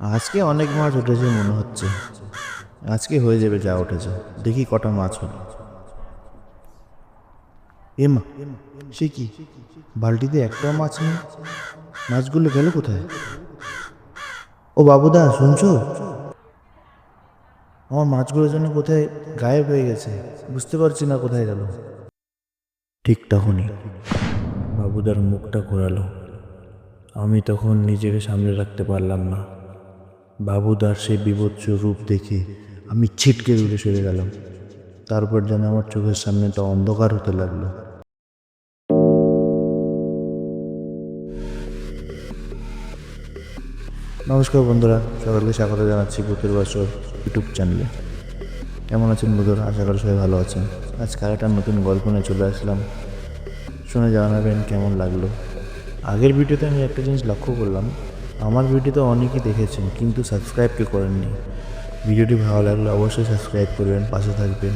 আজকে অনেক মাছ উঠেছে মনে হচ্ছে। আজকে হয়ে যাবে যা উঠেছে। দেখি কটা মাছ হলো। এ মা, সে কি? বালতিতে একটাও মাছ নেই? মাছগুলো গেল কোথায়? ও বাবুদা, শুনছো? আমার মাছগুলো যেন কোথায় গায়েব হয়ে গেছে। বুঝতে পারছি না কোথায় গেল। ঠিক তখনই বাবুদার মুখটা ঘোরালো। আমি তখন নিজেকে সামনে রাখতে পারলাম না। বাবুদার সেই বিভৎস রূপ দেখে আমি ছিটকে দূরে সরে গেলাম। তারপর যেন আমার চোখের সামনে সামনেটা অন্ধকার হতে লাগল। নমস্কার বন্ধুরা, সকলকে স্বাগত জানাচ্ছি ভূতের বাসর ইউটিউব চ্যানেলে। কেমন আছেন বন্ধুরা? আশা করি সবাই ভালো আছেন। আজকে একটা নতুন গল্প নিয়ে চলে আসলাম। শুনে জানাবেন কেমন লাগল। আগের ভিডিওতে আমি একটা জিনিস লক্ষ্য করলাম আমার ভিডিওতে অনেকেই দেখেছেন কিন্তু সাবস্ক্রাইব কেউ করেননি। ভিডিওটি ভালো লাগলে অবশ্যই সাবস্ক্রাইব করবেন পাশে থাকবেন।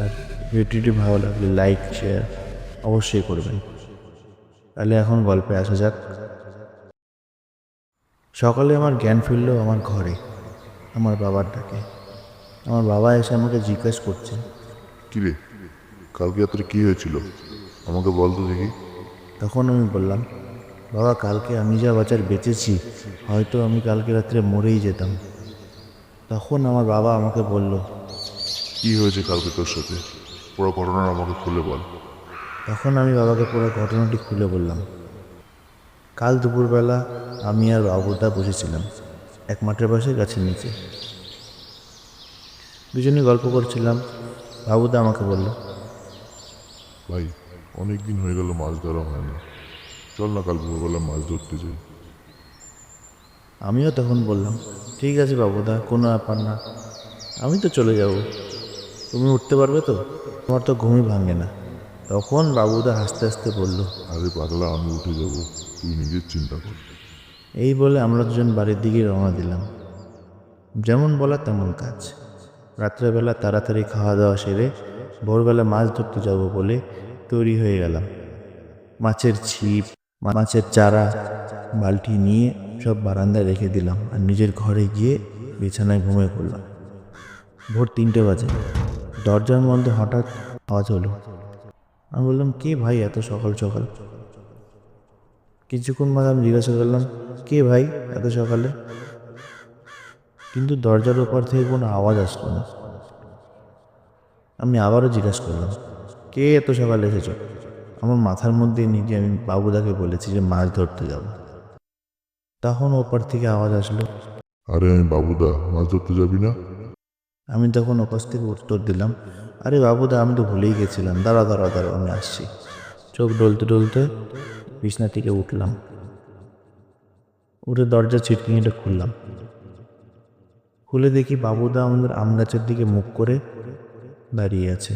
আর ভিডিওটি ভালো লাগলে লাইক শেয়ার অবশ্যই করবেন। তাহলে এখন গল্পে আসা যাক। সকালে আমার জ্ঞান ফিরল আমার ঘরে আমার বাবার ডাকে। আমার বাবা এসে আমাকে জিজ্ঞেস করছে কিরে কালকে রাত্রে কি হয়েছিল? আমাকে বল তো দেখি। তখন আমি বললাম বাবা কালকে আমি যা বাচ্চার বেঁচেছি হয়তো আমি কালকে রাত্রে মরেই যেতাম। তখন আমার বাবা আমাকে বলল কি হয়েছে কালকে তোর সাথে? পুরো ঘটনা আমাকে খুলে বল। তখন আমি বাবাকে পুরো ঘটনাটি খুলে বললাম। কাল দুপুরবেলা আমি আর বাবুদা বসেছিলাম এক মাঠের পাশে গাছের নিচে। দুজনে গল্প করছিলাম। বাবুদা আমাকে বলল ভাই অনেক দিন হয়ে গেল মাছ ধরা হয় না চল না কাল ভোরবেলা মাছ ধরতে যাই। আমিও তখন বললাম ঠিক আছে বাবুদা কোনো ব্যাপার না। আমি তো চলে যাব। তুমি উঠতে পারবে তো? তোমার তো ঘুমই ভাঙে না। তখন বাবুদা হাসতে হাসতে বলল আরে পাগলা আমি উঠে যাব। তুই নিজের চিন্তা কর। এই বলে আমরা দুজন বাড়ির দিকে রওনা দিলাম। যেমন বলা তেমন কাজ। রাত্রেবেলা তাড়াতাড়ি খাওয়া দাওয়া সেরে ভোরবেলা মাছ ধরতে যাব বলে তৈরি হয়ে গেলাম। মাছের ছিপ মাছের চারা, বালতি নিয়ে সব বারান্দায় রেখে দিলাম আর নিজের ঘরে গিয়ে বিছানায় ঘুমিয়ে পড়লাম। ভোর তিনটে বাজে। দরজার মধ্যে হঠাৎ আওয়াজ হলো। আমি বললাম, কে ভাই এত সকাল সকাল? কিছুক্ষণ বাদে আমি জিজ্ঞাসা করলাম, কে ভাই এত সকালে? কিন্তু দরজার ওপর থেকে কোনো আওয়াজ আসলো না। আমি আবারও জিজ্ঞাসা করলাম, কে এত সকালে এসেছ? আমার মাথার মধ্যে নিজে আমি বাবুদাকে বলেছি যে মাছ ধরতে যাব। তখন ওপার থেকে আওয়াজ আসলো আরে আমি বাবুদা মাছ ধরতে যাবি না? আমি তখন ওপাশ থেকে উত্তর দিলাম আরে বাবুদা আমি তো ভুলেই গেছিলাম দাঁড়া দাঁড়া দাঁড়া আমি আসছি। চোখ ডলতে ডলতে বিছনা থেকে উঠলাম উঠে দরজা ছিটকিনিটা খুললাম। খুলে দেখি বাবুদা আমাদের আম গাছের দিকে মুখ করে দাঁড়িয়ে আছে।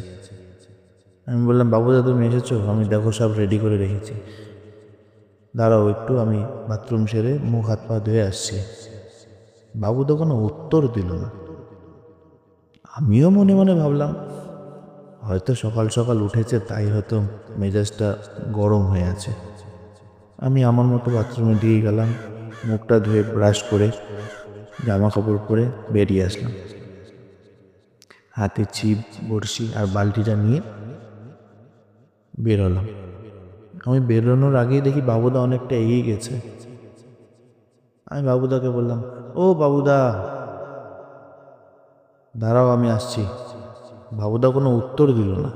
আমি বললাম বাবুদা তুমি এসেছ? আমি দেখো, সব রেডি করে রেখেছি। দাঁড়াও একটু, আমি বাথরুম সেরে মুখ, হাত, পা ধুয়ে আসছি। বাবুদা কোনো উত্তর দিল না। আমিও মনে মনে ভাবলাম, হয়তো সকাল সকাল উঠেছে, তাই হয়তো মেজাজটা গরম হয়ে আছে। আমি আমার মতো বাথরুমে দিয়ে গেলাম, মুখটা ধুয়ে ব্রাশ করে জামা কাপড় পরে বেরিয়ে আসলাম। হাতে ছিপ বড়শি আর বালতিটা নিয়ে বেরোলাম। আমি বেরোনোর আগেই দেখি বাবুদা অনেকটা এগিয়ে গেছে। আমি বাবুদাকে বললাম, ও বাবুদা! দাঁড়াও, আমি আসছি। বাবুদা কোনো উত্তর দিল না।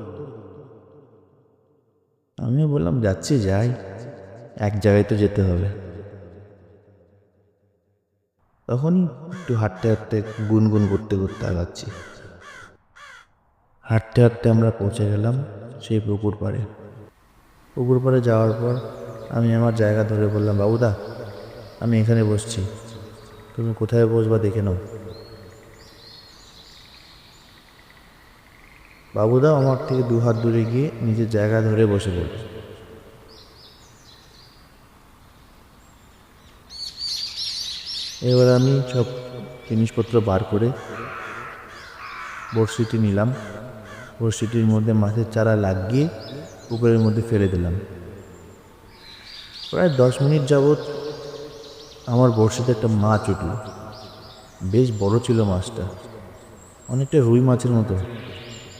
আমিও বললাম, যাচ্ছি, যাই। এক জায়গায় তো যেতে হবে। তখনই একটু হাঁটতে হাঁটতে গুনগুন করতে করতে আগাচ্ছি। হাঁটতে হাঁটতে আমরা পৌঁছে গেলাম সেই পুকুর পাড়ে। পাড়ে যাওয়ার পর আমি আমার জায়গা ধরে বললাম, বাবুদা, আমি এখানে বসছি। তুমি কোথায় বসবা দেখে নাও। বাবুদা আমার থেকে দু হাত দূরে গিয়ে নিজের জায়গা ধরে বসে পড়ল। এবার আমি সব জিনিসপত্র বার করে বড়শিটি নিলাম। বড়শিটির মধ্যে মাছের চারা লাগিয়ে পুকুরের মধ্যে ফেলে দিলাম। প্রায় দশ মিনিট যাবৎ আমার বড়শিতে একটা মাছ উঠল। বেশ বড় ছিল মাছটা। অনেকটা রুই মাছের মতো।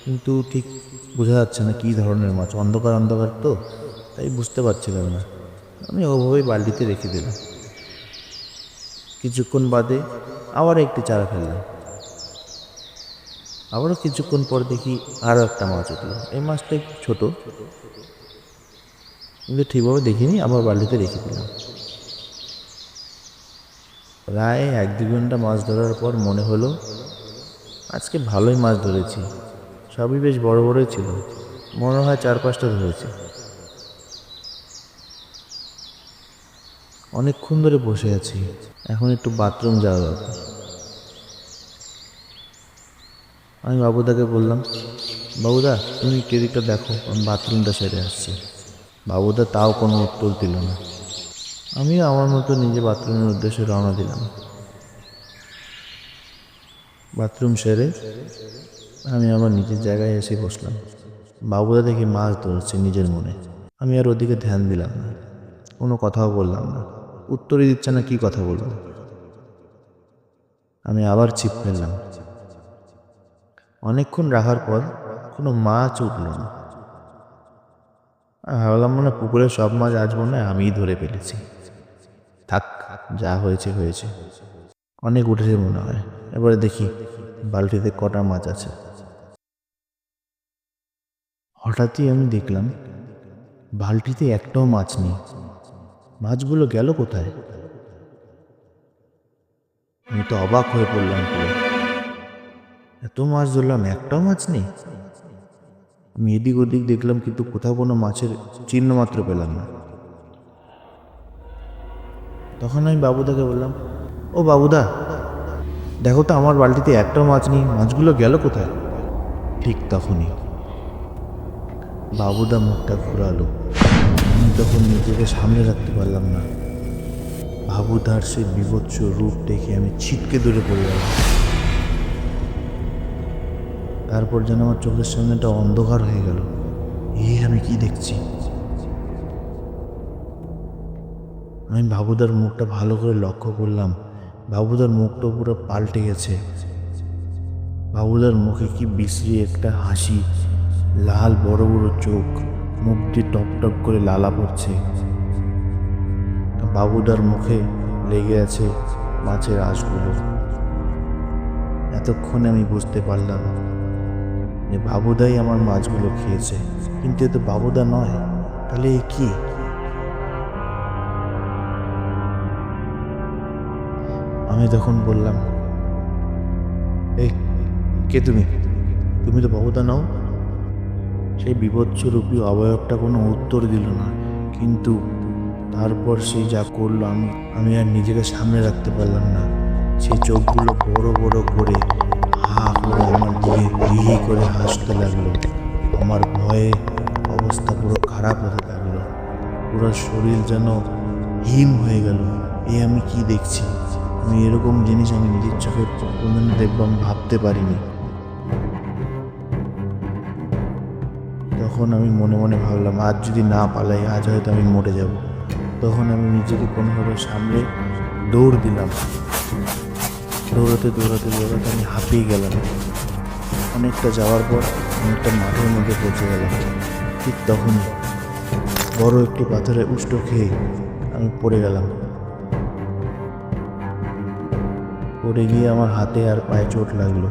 কিন্তু ঠিক বোঝা যাচ্ছে না কী ধরনের মাছ। অন্ধকার অন্ধকার তো, তাই বুঝতে পারছিলাম না। আমি ওভাবেই বালতিতে রেখে দিলাম। কিছুক্ষণ বাদে আবার একটি চারা ফেললাম। আবারও কিছুক্ষণ পর দেখি আরও একটা মাছ উঠল। এই মাছটা একটু ছোটো। কিন্তু ঠিকভাবে দেখিনি, আবার বালতিতে রেখে দিলাম। প্রায় এক দু ঘণ্টা মাছ ধরার পর মনে হলো, আজকে ভালোই মাছ ধরেছি। সবই বেশ বড় বড়ই ছিল। মনে হয় চার পাঁচটা ধরেছি। অনেকক্ষণ ধরে বসে আছি। এখন একটু বাথরুম যাওয়া দরকার। আমি বাবুদাকে বললাম, বাবুদা, তুমি কেদিকটা দেখো, আমি বাথরুমটা সেরে আসছি। বাবুদা তাও কোনো উত্তর দিল না। আমিও আমার মতো নিজে বাথরুমের উদ্দেশ্যে রওনা দিলাম। বাথরুম সেরে আমি আমার নিজের জায়গায় এসে বসলাম। বাবুদা দেখি মাছ ধরছে নিজের মনে। আমি আর ওদিকে ধ্যান দিলাম না। কোনো কথাও বললাম না। উত্তরই দিচ্ছে না, কি কথা বলব? আমি আবার ছিপ ফেললাম। অনেকক্ষণ রাখার পর কোনো মাছ উঠল না। ভাবলাম মনে পুকুরের সব মাছ আজ মনে আমিই ধরে ফেলেছি। থাক, যা হয়েছে হয়েছে। অনেক উঠেছে মনে হয়। এবারে দেখি বালতিতে কটা মাছ আছে। হঠাৎই আমি দেখলাম বালতিতে একটাও মাছ নেই। মাছগুলো গেল কোথায়? আমি তো অবাক হয়ে পড়লাম পুরো। এত মাছ ধরলাম একটাও মাছ নেই। আমি এদিক ওদিক দেখলাম, কিন্তু কোথাও কোনো মাছের চিহ্ন মাত্র পেলাম না। তখন আমি বাবুদাকে বললাম, ও বাবুদা, দেখো তো আমার বালতিতে একটাও মাছ নেই, মাছগুলো গেল কোথায়? ঠিক তখনই। বাবুদা মুখটা ঘোরালো। আমি তখন নিজেকে সামনে রাখতে পারলাম না। বাবুদার সে বিভৎস রূপ দেখে আমি ছিটকে দূরে পড়ে গেলাম। তারপর যেন আমার চোখের সামনেটা অন্ধকার হয়ে গেল। এই আমি কি দেখছি? আমি বাবুদার মুখটা ভালো করে লক্ষ্য করলাম। বাবুদার মুখটা পুরো পাল্টে গেছে। বাবুদার মুখে কি বিশ্রী একটা হাসি। লাল বড় বড় চোখ, মুখ দিয়ে টপ টপ করে লালা পড়ছে। বাবুদার মুখে লেগে আছে মাছের আঁশগুলো। এতক্ষণে আমি বুঝতে পারলাম যে বাবুদাই আমার মাছগুলো খেয়েছে। কিন্তু এ তো বাবুদা নয়, তাহলে এ কি? আমি তখন বললাম এই কে তুমি? তুমি তো বাবুদা নাও? সেই বিভৎসরূপী অবয়বটা কোনো উত্তর দিল না, কিন্তু তারপর সে যা করল আমি আমি আর নিজেকে সামনে রাখতে পারলাম না। সেই চোখগুলো বড় বড় করে হা করে আমার দিকে হি হি করে হাসতে লাগল। আমার ভয়ে অবস্থা পুরো খারাপ হতে লাগল। পুরো শরীর যেন হিম হয়ে গেল। এ আমি কি দেখছি? আমি এরকম জিনিস আমি নিজের চোখে কোনোদিন দেখব, আমি ভাবতে পারিনি। তখন আমি মনে মনে ভাবলাম, আজ যদি না পালাই, আজ হয়তো আমি মরে যাব। তখন আমি নিজেকে কোনোভাবে সামলে দৌড় দিলাম। দৌড়াতে দৌড়াতে দৌড়াতে আমি হাঁপিয়ে গেলাম। অনেকটা যাওয়ার পর একটা মাঠের মধ্যে পৌঁছে গেলাম। ঠিক তখনই বড় একটি পাথরে উষ্ট খেয়ে আমি পড়ে গেলাম। পড়ে গিয়ে আমার হাতে আর পায়ে চোট লাগল।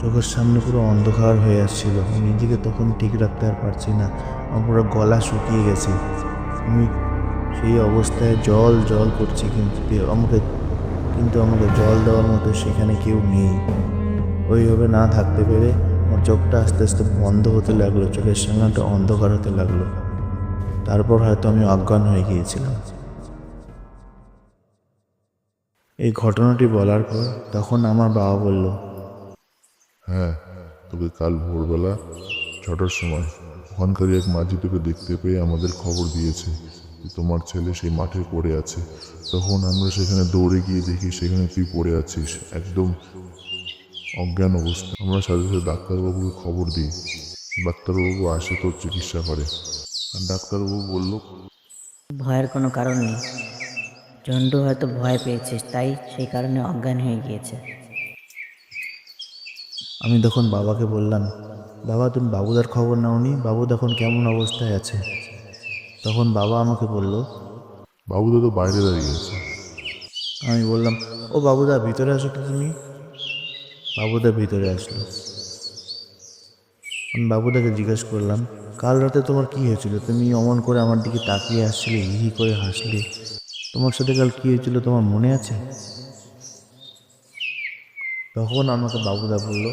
চোখের সামনে পুরো অন্ধকার হয়ে আসছিল। নিজেকে তখন ঠিক রাখতে আর পারছি না। আমার পুরো গলা শুকিয়ে গেছে। আমি সেই অবস্থায় জল জল করছি কিন্তু আমাকে কিন্তু আমাকে জল দেওয়ার মতো সেখানে কেউ নেই। ওইভাবে না থাকতে পেরে আমার চোখটা আস্তে আস্তে বন্ধ হতে লাগল, চোখের সামনেটা অন্ধকার হতে লাগল। তারপর হয়তো আমি অজ্ঞান হয়ে গিয়েছিলাম। এই ঘটনাটি বলার পর তখন আমার বাবা বলল হ্যাঁ তোকে কাল ভোরবেলা ছটার সময় ওখানকারই এক মাঝি তোকে দেখতে পেয়ে আমাদের খবর দিয়েছে। তোমার ছেলে সেই মাঠে পড়ে আছে। তখন আমরা সেখানে দৌড়ে গিয়ে দেখি সেখানে তুই পড়ে আছিস। একদম অজ্ঞান অবস্থা। আমরা সাথে সাথে ডাক্তারবাবুকে খবর দিই। ডাক্তারবাবু আসে তোর চিকিৎসা করে। আর ডাক্তারবাবু বলল ভয়ের কোনো কারণ নেই। ঝন্টু হয়তো ভয় পেয়েছে তাই সেই কারণে অজ্ঞান হয়ে গিয়েছে। আমি তখন বাবাকে বললাম বাবা তুমি বাবুদার খবর নাওনি? বাবু তখন কেমন অবস্থায় আছে? তখন বাবা আমাকে বলল বাবুদা তো বাইরে দাঁড়িয়ে আছে। আমি বললাম ও বাবুদা ভিতরে আসো তো তুমি? বাবুদা ভিতরে আসলো। আমি বাবুদাকে জিজ্ঞেস করলাম কাল রাতে তোমার কি হয়েছিল? তুমি অমন করে আমার দিকে তাকিয়ে আসছিলে হি হি করে হাসলে। তোমার সাথে কাল কি হয়েছিল তোমার মনে আছে? তখন আমাকে বাবুদা বলল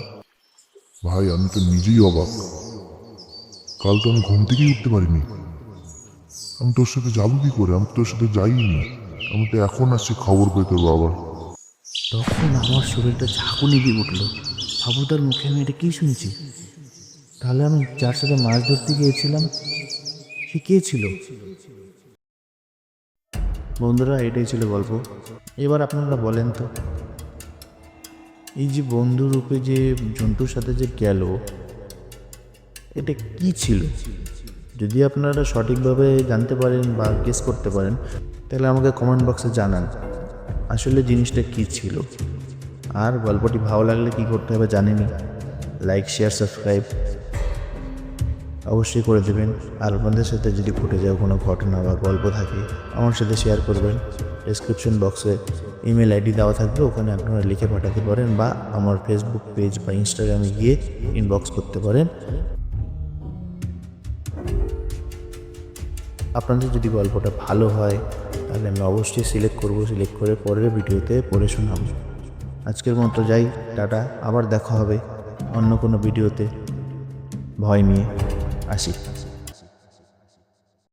ভাই আমি তো নিজেই অবাক। কাল তো আমি ঘুম থেকেই উঠতে পারিনি। আমি তোর সাথে যাব কি করে? আমি তোর সাথে যাইনি। আমি তো এখন আসছি খবর পেয়ে তোর বাবার। তখন আমার শরীরটা ঝাঁকুনি দিয়ে উঠল। বাবুদার মুখে আমি এটা কি শুনছি? তাহলে আমি যার সাথে মাছ ধরতে গিয়েছিলাম, সে কে ছিল? বন্ধুরা, এটাই ছিল গল্প। এবার আপনারা বলেন তো, এই যে বন্ধু রূপে যে জন্তুর সাথে যে গেল, এটা কি ছিল? যদি আপনারা সঠিকভাবে জানতে পারেন বা গেস করতে পারেন, তাহলে আমাকে কমেন্ট বক্সে জানান। আসলে জিনিসটা কি ছিল? আর গল্পটি ভালো লাগলে কি করতে হবে জানেনি লাইক শেয়ার সাবস্ক্রাইব অবশ্যই করে দেবেন। আর আপনাদের সাথে যদি ঘটে যাওয়া কোনো ঘটনা বা গল্প থাকে, আমার সাথে শেয়ার করবেন। ডিসক্রিপশন বক্সে ইমেল আইডি দেওয়া থাকবে, ওখানে আপনারা লিখে পাঠাতে পারেন বা আমার ফেসবুক পেজ বা ইনস্টাগ্রামে গিয়ে ইনবক্স করতে পারেন। আপনাদের যদি গল্পটা ভালো হয়, তাহলে আমি অবশ্যই সিলেক্ট করব সিলেক্ট করে পরের ভিডিওতে পড়ে শোনাব। আজকের মতো যাই, টাটা, আবার দেখা হবে অন্য কোনো ভিডিওতে। ভয় নিয়ে আসি।